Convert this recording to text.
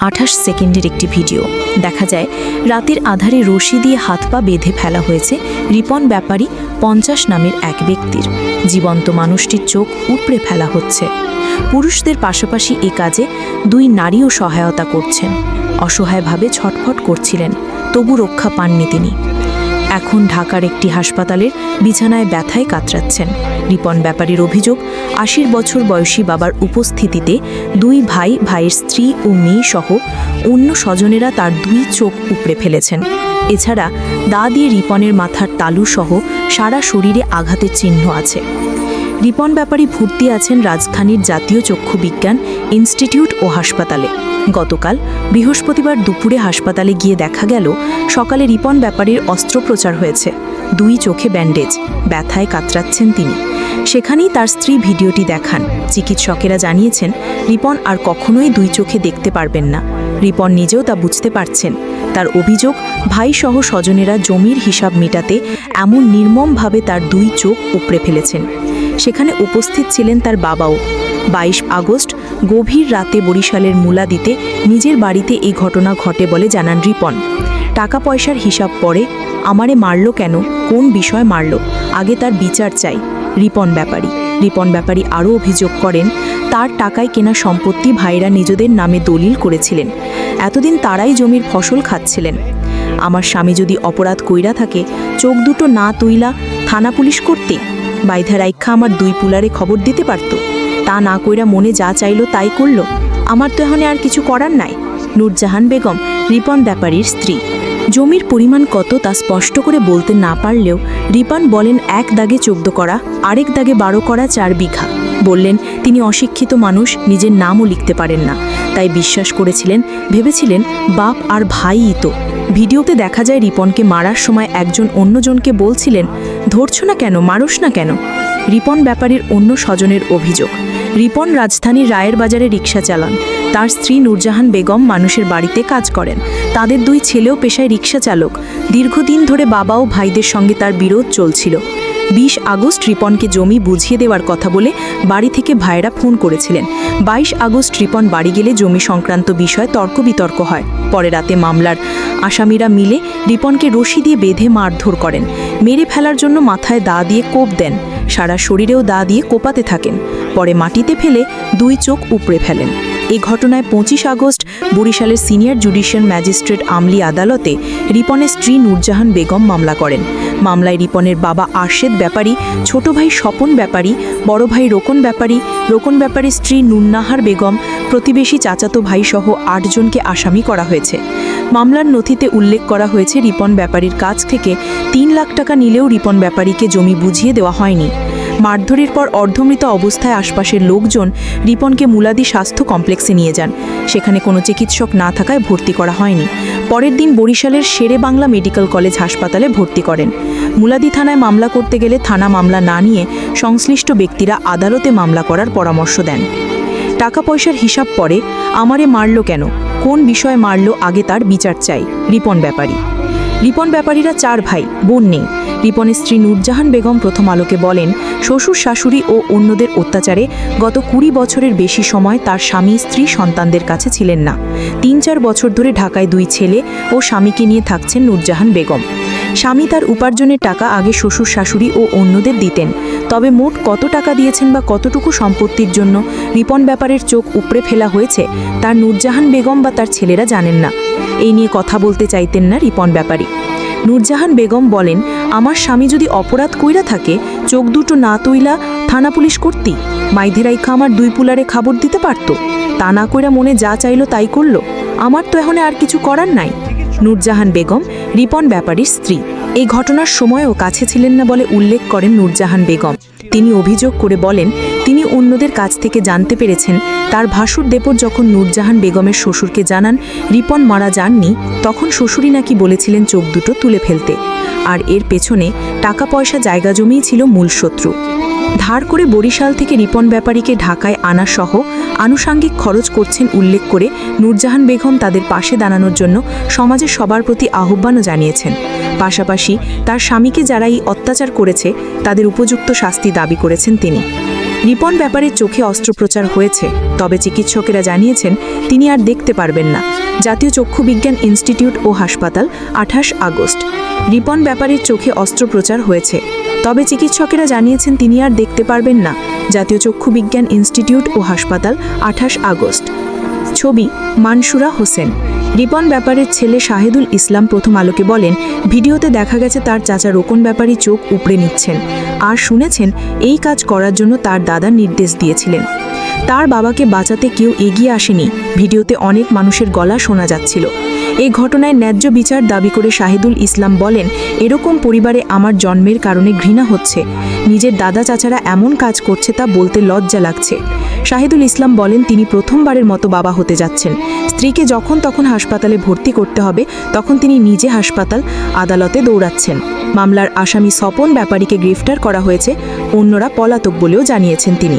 আঠাশ সেকেন্ডের একটি ভিডিও। দেখা যায়, রাতের আধারে রশি দিয়ে হাত পা বেঁধে ফেলা হয়েছে রিপন ব্যাপারী পঞ্চাশ নামের এক ব্যক্তির। জীবন্ত মানুষটির চোখ উপড়ে ফেলা হচ্ছে। পুরুষদের পাশাপাশি এ কাজে দুই নারীও সহায়তা করছেন। অসহায়ভাবে ছটফট করছিলেন, তবু রক্ষা পাননি তিনি। এখন ঢাকার একটি হাসপাতালের বিছানায় ব্যথায় কাতরাচ্ছেন। রিপন ব্যাপারীর অভিযোগ, আশির বছর বয়সী বাবার উপস্থিতিতে দুই ভাই, ভাইয়ের স্ত্রী ও মেয়ে সহ অন্য স্বজনেরা তার দুই চোখ উপড়ে ফেলেছেন। এছাড়া দা দিয়ে রিপনের মাথার তালু সহ সারা শরীরে আঘাতের চিহ্ন আছে। রিপন ব্যাপারী ভর্তি আছেন রাজধানীর জাতীয় চক্ষু বিজ্ঞান ইনস্টিটিউট ও হাসপাতালে। গতকাল বৃহস্পতিবার দুপুরে হাসপাতালে গিয়ে দেখা গেল, সকালে রিপন ব্যাপারীর অস্ত্রোপচার হয়েছে। দুই চোখে ব্যান্ডেজ, ব্যথায় কাতরাচ্ছেন তিনি। সেখানেই তার স্ত্রী ভিডিওটি দেখান। চিকিৎসকেরা জানিয়েছেন, রিপন আর কখনোই দুই চোখে দেখতে পারবেন না। রিপন নিজেও তা বুঝতে পারছেন। তার অভিযোগ, ভাইসহ স্বজনেরা জমির হিসাব মেটাতে এমন নির্মমভাবে তার দুই চোখ উপড়ে ফেলেছেন। সেখানে উপস্থিত ছিলেন তার বাবাও। বাইশ আগস্ট, গভীর রাতে বরিশালের মুলা দিতে নিজের বাড়িতে এই ঘটনা ঘটে বলে জানান রিপন। টাকা পয়সার হিসাব পরে আমারে মারলো কেন? কোন বিষয় মারল? আগে তার বিচার চাই, রিপন ব্যাপারী। রিপন ব্যাপারী আরও অভিযোগ করেন, তার টাকায় কেনা সম্পত্তি ভাইরা নিজেদের নামে দলিল করেছিলেন। এতদিন তারাই জমির ফসল খাচ্ছিলেন। আমার স্বামী যদি অপরাধ কইরা থাকে, চোখ দুটো না তুইলা থানা পুলিশ করতে? বাইধা রাইখা আমার দুই পুলারে খবর দিতে পারত। তা না কইরা মনে যা চাইলো তাই করল। আমার তো এখন আর কিছু করার নাই। নূরজাহান বেগম, রিপন ব্যাপারীর স্ত্রী। জমির পরিমাণ কত তা স্পষ্ট করে বলতে না পারলেও রিপন বলেন, এক দাগে চোদ্দ করা, আরেক দাগে বারো করা চার বিঘা। বললেন, তিনি অশিক্ষিত মানুষ, নিজের নামও লিখতে পারেন না। তাই বিশ্বাস করেছিলেন, ভেবেছিলেন, বাপ আর ভাইই তো। ভিডিওতে দেখা যায় রিপনকে মারার সময় একজন অন্যজনকে বলছিলেন ধরছ না কেন মানুষ না কেন? রিপন ব্যাপারীর অন্য স্বজনের অভিযোগ। রিপন রাজধানীর রায়ের বাজারে রিক্সা চালান। তার স্ত্রী নূরজাহান বেগম মানুষের বাড়িতে কাজ করেন। তাদের দুই ছেলেও পেশায় রিক্সা চালক। দীর্ঘদিন ধরে বাবা ও ভাইদের সঙ্গে তার বিরোধ চলছিল। বিশ আগস্ট রিপনকে জমি বুঝিয়ে দেওয়ার কথা বলে বাড়ি থেকে ভাইরা ফোন করেছিলেন। বাইশ আগস্ট রিপন বাড়ি গেলে জমি সংক্রান্ত বিষয়ে তর্ক বিতর্ক হয়। পরে রাতে মামলার আসামিরা মিলে রিপনকে রশি দিয়ে বেঁধে মারধর করেন। মেরে ফেলার জন্য মাথায় দা দিয়ে কোপ দেন। সারা শরীরেও দা দিয়ে কোপাতে থাকেন। পরে মাটিতে ফেলে দুই চোখ উপড়ে ফেলেন। এই ঘটনায় পঁচিশ আগস্ট বরিশালের সিনিয়র জুডিশিয়াল ম্যাজিস্ট্রেট আমলি আদালতে রিপনের স্ত্রী নূরজাহান বেগম মামলা করেন। মামলায় রিপনের বাবা আরশেদ ব্যাপারী, ছোট ভাই স্বপন ব্যাপারী, বড় ভাই রোকন ব্যাপারী, রোকন ব্যাপারীর স্ত্রী নুন্নাহার বেগম, প্রতিবেশী চাচাতো ভাই সহ আটজনকে আসামি করা হয়েছে। মামলার নথিতে উল্লেখ করা হয়েছে, রিপন ব্যাপারীর কাছ থেকে তিন লাখ টাকা নিলেও রিপন ব্যাপারীকে জমি বুঝিয়ে দেওয়া হয়নি। মারধরের পর অর্ধমৃত অবস্থায় আশপাশের লোকজন রিপনকে মুলাদি স্বাস্থ্য কমপ্লেক্সে নিয়ে যান। সেখানে কোনো চিকিৎসক না থাকায় ভর্তি করা হয়নি। পরের দিন বরিশালের শেরে বাংলা মেডিকেল কলেজ হাসপাতালে ভর্তি করেন। মুলাদি থানায় মামলা করতে গেলে থানা মামলা না নিয়ে সংশ্লিষ্ট ব্যক্তিরা আদালতে মামলা করার পরামর্শ দেন। টাকা পয়সার হিসাব পরে, আমারে মারল কেন? কোন বিষয়ে মারলো? আগে তার বিচার চাই। রিপন ব্যাপারী। রিপন ব্যাপারীরা চার ভাই, বোন নেই। রিপনের স্ত্রী নূরজাহান বেগম প্রথম আলোকে বলেন, শ্বশুর, শাশুড়ি ও অন্যদের অত্যাচারে গত কুড়ি বছরের বেশি সময় তার স্বামী, স্ত্রী, সন্তানদের কাছে ছিলেন না। তিন চার বছর ধরে ঢাকায় দুই ছেলে ও স্বামীকে নিয়ে থাকছেন নূরজাহান বেগম। স্বামী তার উপার্জনের টাকা আগে শ্বশুর, শাশুড়ি ও অন্যদের দিতেন, তবে মোট কত টাকা দিয়েছেন বা কতটুকু সম্পত্তির জন্য রিপন ব্যাপারের চোখ উপড়ে ফেলা হয়েছে তার নূরজাহান বেগম বা তার ছেলেরা জানেন না। এই নিয়ে কথা বলতে চাইতেন না রিপন ব্যাপারী। নূরজাহান বেগম বলেন, আমার স্বামী যদি অপরাধ কইরা থাকে, চোখ দুটো না তৈলা থানা পুলিশ করতি? মাইধেরাইখা আমার দুই পুলারে খাবার দিতে পারতো? তা না কইরা মনে যা চাইলো তাই করল? আমার তো এখন আর কিছু করার নাই। নূরজাহান বেগম, রিপন ব্যাপারীর স্ত্রী। এই ঘটনার সময়ও কাছে ছিলেন না বলে উল্লেখ করেন নূরজাহান বেগম। তিনি অভিযোগ করে বলেন তিনি অন্যদের কাছ থেকে জানতে পেরেছেন, তার ভাসুর দেপর যখন নূরজাহান বেগমের শ্বশুরকে জানান রিপন মারা যাননি, তখন শ্বশুরই নাকি বলেছিলেন চোখ দুটো তুলে ফেলতে। আর এর পেছনে টাকা পয়সা জায়গা জমিই ছিল মূল শত্রু। ধার করে বরিশাল থেকে রিপন ব্যাপারীকে ঢাকায় আনা সহ আনুষাঙ্গিক খরচ করছেন উল্লেখ করে নূরজাহান বেগম তাদের পাশে দাঁড়ানোর জন্য সমাজের সবার প্রতি আহ্বানও জানিয়েছেন। পাশাপাশি তার স্বামীকে যারা এই অত্যাচার করেছে, তাদের উপযুক্ত শাস্তি দাবি করেছেন তিনি। রিপন ব্যাপারে চোখে অস্ত্রোপচার হয়েছে, তবে চিকিৎসকেরা জানিয়েছেন তিনি আর দেখতে পারবেন না। জাতীয় চক্ষু বিজ্ঞান ইনস্টিটিউট ও হাসপাতাল, আঠাশ আগস্ট। রিপন ব্যাপারের চোখে অস্ত্রোপচার হয়েছে, তবে চিকিৎসকেরা জানিয়েছেন তিনি আর দেখতে পারবেন না। জাতীয় চক্ষু বিজ্ঞান ইনস্টিটিউট ও হাসপাতাল, আঠাশ আগস্ট। ছবি, মানসুরা হোসেন। রিপন ব্যাপারের ছেলে শাহেদুল ইসলাম প্রথম আলোকে বলেন, ভিডিওতে দেখা গেছে তার চাচা রোকন ব্যাপারী চোখ উপড়ে নিচ্ছেন। আর শুনেছেন, এই কাজ করার জন্য তার দাদা নির্দেশ দিয়েছিলেন। তার বাবাকে বাঁচাতে কেউ এগিয়ে আসেনি। ভিডিওতে অনেক মানুষের গলা শোনা যাচ্ছিল। এই ঘটনায় ন্যায্য বিচার দাবি করে শাহিদুল ইসলাম বলেন, এরকম পরিবারে আমার জন্মের কারণে ঘৃণা হচ্ছে। নিজের দাদা চাচারা এমন কাজ করছে তা বলতে লজ্জা লাগছে। শাহিদুল ইসলাম বলেন, তিনি প্রথমবারের মতো বাবা হতে যাচ্ছেন। স্ত্রীকে যখন তখন হাসপাতালে ভর্তি করতে হবে, তখন তিনি নিজে হাসপাতাল আদালতে দৌড়াচ্ছেন। মামলার আসামি স্বপন ব্যাপারীকে গ্রেফতার করা হয়েছে, অন্যরা পলাতক বলেও জানিয়েছেন তিনি।